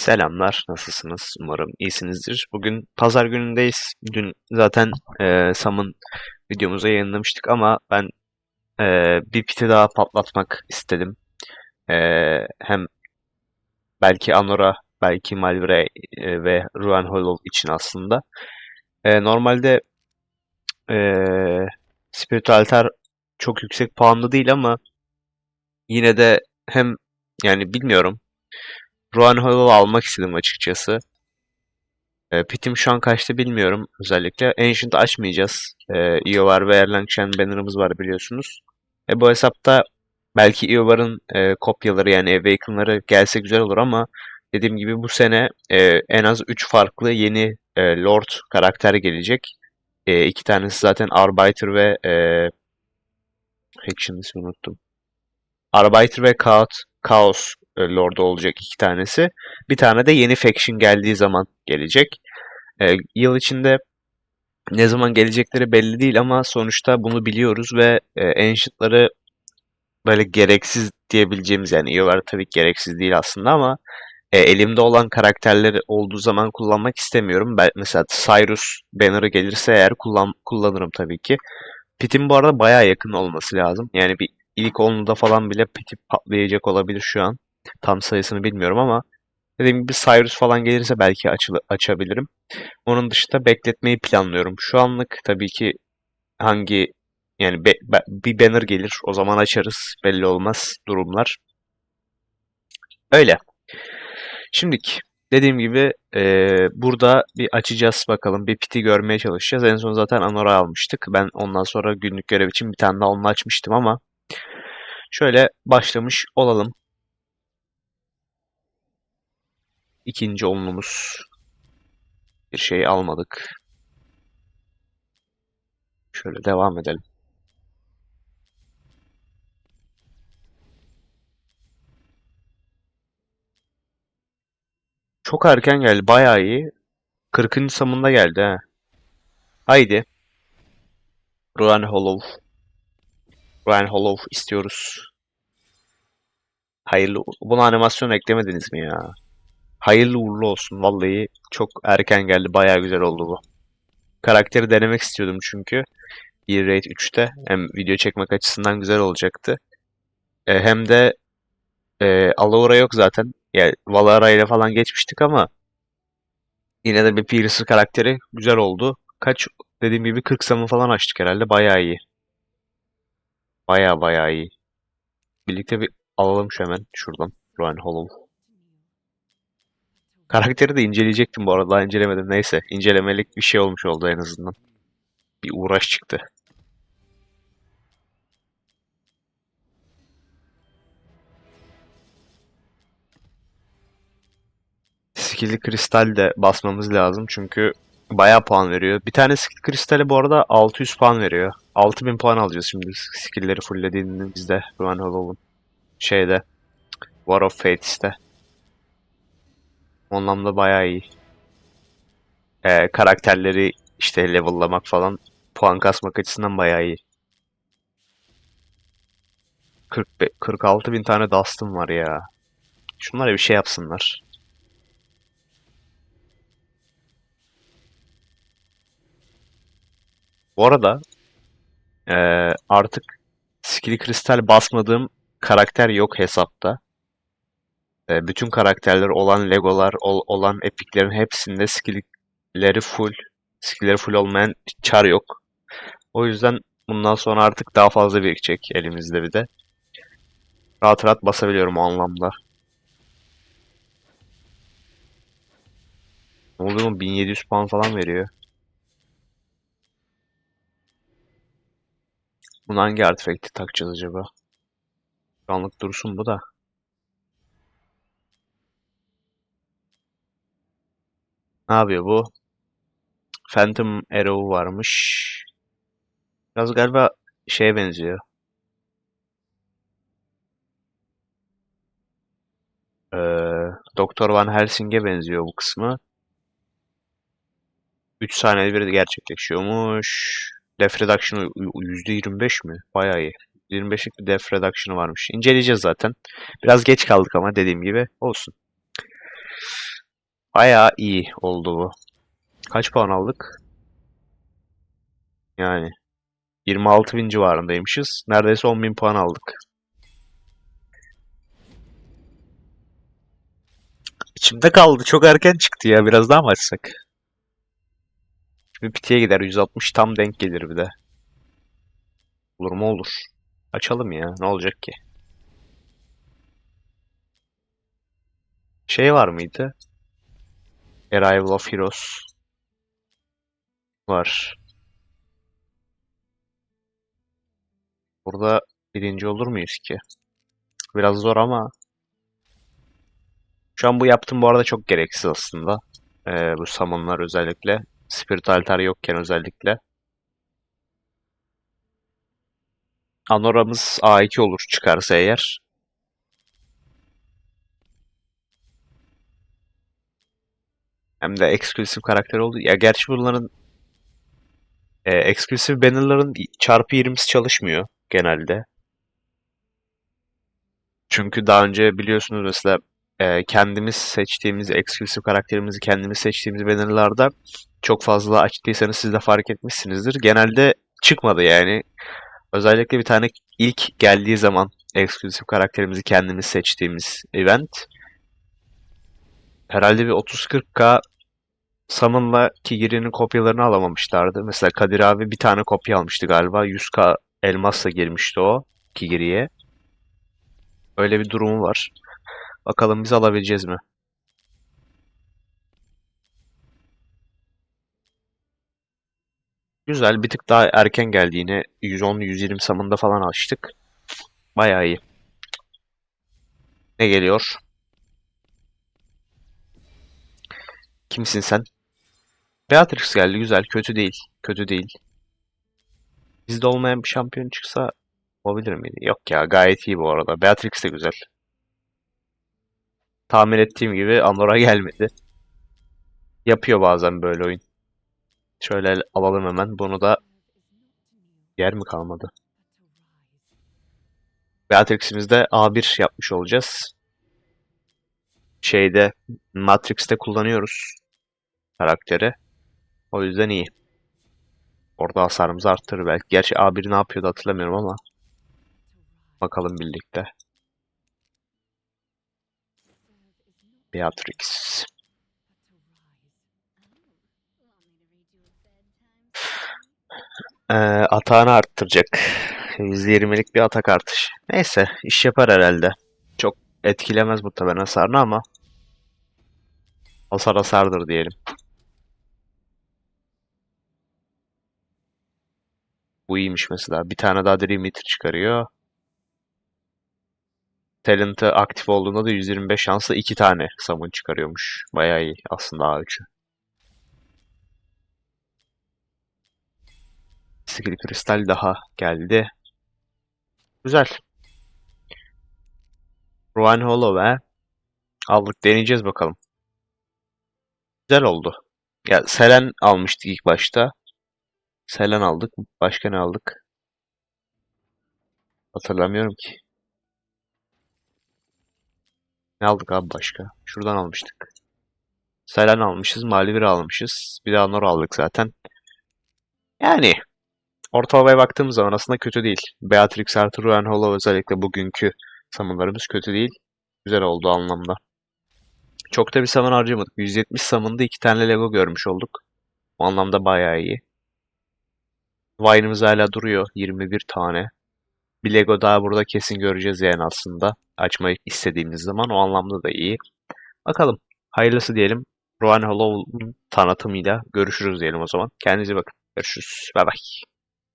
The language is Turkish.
Selamlar, nasılsınız? Umarım iyisinizdir. Bugün pazar günündeyiz. Dün zaten e, Sam'ın videomuzu yayınlamıştık ama ben e, bir piti daha patlatmak istedim. E, hem belki Anora, belki Malvire e, ve Ruan Hollow için aslında. E, normalde e, Spiritual Altar çok yüksek puanlı değil ama yine de hem yani bilmiyorum Ruan Hollow almak istedim açıkçası. E, pitim şu an kaçtı bilmiyorum özellikle. Ancient açmayacağız. E, Iovar ve Erlang Shen banner'ımız var biliyorsunuz. E, bu hesapta belki Iovar'ın e, kopyaları yani Awaken'ları gelse güzel olur ama dediğim gibi bu sene e, en az 3 farklı yeni e, Lord karakter gelecek. E, iki tanesi zaten Arbiter ve e, Faction ismini unuttum. Arbiter ve Chaos, Chaos e, Lord'u olacak iki tanesi. Bir tane de yeni faction geldiği zaman gelecek. E, yıl içinde ne zaman gelecekleri belli değil ama sonuçta bunu biliyoruz ve e, Ancient'ları böyle gereksiz diyebileceğimiz yani EOR tabii ki gereksiz değil aslında ama e, elimde olan karakterleri olduğu zaman kullanmak istemiyorum. Ben mesela Cyrus banner'ı gelirse eğer kullan kullanırım tabii ki. Pit'in bu arada bayağı yakın olması lazım. Yani bir ilk 10'da falan bile Pit'i patlayacak olabilir şu an. Tam sayısını bilmiyorum ama dediğim gibi Cyrus falan gelirse belki açıl açabilirim. Onun dışında bekletmeyi planlıyorum. Şu anlık tabii ki hangi yani be, be, bir banner gelir o zaman açarız. Belli olmaz durumlar. Öyle. Şimdilik dediğim gibi e, burada bir açacağız bakalım. Bir piti görmeye çalışacağız. En son zaten Anora almıştık. Ben ondan sonra günlük görev için bir tane daha onu açmıştım ama şöyle başlamış olalım. İkinci onlumuz. Bir şey almadık. Şöyle devam edelim. Çok erken geldi. Bayağı iyi. 40. samında geldi ha. Haydi. Ruan Hollow. Ruan Hollow istiyoruz. Hayırlı. Buna animasyon eklemediniz mi ya? Hayırlı uğurlu olsun. Vallahi çok erken geldi. Bayağı güzel oldu bu. Karakteri denemek istiyordum çünkü. E-Rate 3'te. Hem video çekmek açısından güzel olacaktı. E, hem de e, Alaura yok zaten. Yani Valara ile falan geçmiştik ama yine de bir Piercer karakteri güzel oldu. Kaç dediğim gibi 40 samı falan açtık herhalde. Bayağı iyi. Bayağı bayağı iyi. Birlikte bir alalım şu hemen şuradan. Ruan Hollow. Karakteri de inceleyecektim bu arada. Daha incelemedim. Neyse. incelemelik bir şey olmuş oldu en azından. Bir uğraş çıktı. Skill'li kristal de basmamız lazım çünkü bayağı puan veriyor. Bir tane skill kristali bu arada 600 puan veriyor. 6000 puan alacağız şimdi skill'leri fulllediğimizde Ruan Hollow'un şeyde War of Fates'te. O anlamda bayağı iyi. Ee, karakterleri işte level'lamak falan puan kasmak açısından bayağı iyi. 40, 46 bin tane dust'ım var ya. Şunlara bir şey yapsınlar. Bu arada ee, artık skill kristal basmadığım karakter yok hesapta. E, bütün karakterler olan Legolar, ol, olan epiklerin hepsinde skill'leri full. Skill'leri full olmayan çar yok. O yüzden bundan sonra artık daha fazla birikecek elimizde bir de. Rahat rahat basabiliyorum o anlamda. Ne oluyor mu? 1700 puan falan veriyor. Bunu hangi artefakti takacağız acaba? Şu anlık dursun bu da. Ne yapıyor bu? Phantom Arrow varmış. Biraz galiba şeye benziyor. Ee, Doktor Van Helsing'e benziyor bu kısmı. 3 saniyede bir gerçekleşiyormuş. Def Reduction %25 mi? Bayağı iyi. 25'lik bir def reduction'ı varmış. İnceleyeceğiz zaten. Biraz geç kaldık ama dediğim gibi olsun. Bayağı iyi oldu bu. Kaç puan aldık? Yani 26 bin civarındaymışız. Neredeyse 10 bin puan aldık. İçimde kaldı. Çok erken çıktı ya. Biraz daha mı açsak? Şimdi pitiye gider. 160 tam denk gelir bir de. Olur mu olur. Açalım ya. Ne olacak ki? Şey var mıydı? Arrival of Heroes. Var. Burada birinci olur muyuz ki? Biraz zor ama şu an bu yaptığım bu arada çok gereksiz aslında. Ee, bu summonlar özellikle. Spirit Altar yokken özellikle. Anora'mız A2 olur çıkarsa eğer. Hem de eksklusif karakter oldu. Ya gerçi bunların e, eksklusif bannerların çarpı 20'si çalışmıyor genelde. Çünkü daha önce biliyorsunuz mesela e, kendimiz seçtiğimiz eksklusif karakterimizi kendimiz seçtiğimiz bannerlarda çok fazla açtıysanız siz de fark etmişsinizdir. Genelde çıkmadı yani. Özellikle bir tane ilk geldiği zaman eksklusif karakterimizi kendimiz seçtiğimiz event herhalde bir 30-40k Summon'la Kigiri'nin kopyalarını alamamışlardı. Mesela Kadir abi bir tane kopya almıştı galiba. 100k elmasla girmişti o Kigiri'ye. Öyle bir durumu var. Bakalım biz alabileceğiz mi? Güzel. Bir tık daha erken geldi yine. 110-120 summon'da falan açtık. Bayağı iyi. Ne geliyor? Kimsin sen? Beatrix geldi. Güzel. Kötü değil. Kötü değil. Bizde olmayan bir şampiyon çıksa olabilir miydi? Yok ya. Gayet iyi bu arada. Beatrix de güzel. Tahmin ettiğim gibi Anora gelmedi. Yapıyor bazen böyle oyun. Şöyle alalım hemen. Bunu da yer mi kalmadı? Beatrix'imizde A1 yapmış olacağız. Şeyde Matrix'te kullanıyoruz karakteri. O yüzden iyi. Orada hasarımızı arttırır belki. Gerçi A1 ne yapıyordu hatırlamıyorum ama bakalım birlikte. Beatrix. Ee, atağını arttıracak. %20'lik bir atak artış. Neyse iş yapar herhalde. Çok etkilemez muhtemelen hasarını ama hasar hasardır diyelim. Bu iyiymiş mesela. Bir tane daha Dream Eater çıkarıyor. Talent'ı aktif olduğunda da 125 şansla iki tane summon çıkarıyormuş. Bayağı iyi aslında A3'ü. Skill kristal daha geldi. Güzel. Ruan Hollow'e aldık. Deneyeceğiz bakalım. Güzel oldu. Ya Selen almıştık ilk başta. Selen aldık. Başka ne aldık? Hatırlamıyorum ki. Ne aldık abi başka? Şuradan almıştık. Selen almışız. Malivir almışız. Bir daha Nor aldık zaten. Yani ortalamaya baktığımız zaman aslında kötü değil. Beatrix artı Ruan Hollow özellikle bugünkü summonlarımız kötü değil. Güzel oldu anlamda. Çok da bir summon harcamadık. 170 summon'da iki tane Lego görmüş olduk. O anlamda bayağı iyi. Vine'ımız hala duruyor. 21 tane. Bir Lego daha burada kesin göreceğiz yani aslında. Açmayı istediğimiz zaman o anlamda da iyi. Bakalım. Hayırlısı diyelim. Ruan Hollow'un tanıtımıyla görüşürüz diyelim o zaman. Kendinize bakın. Görüşürüz. Bay bay.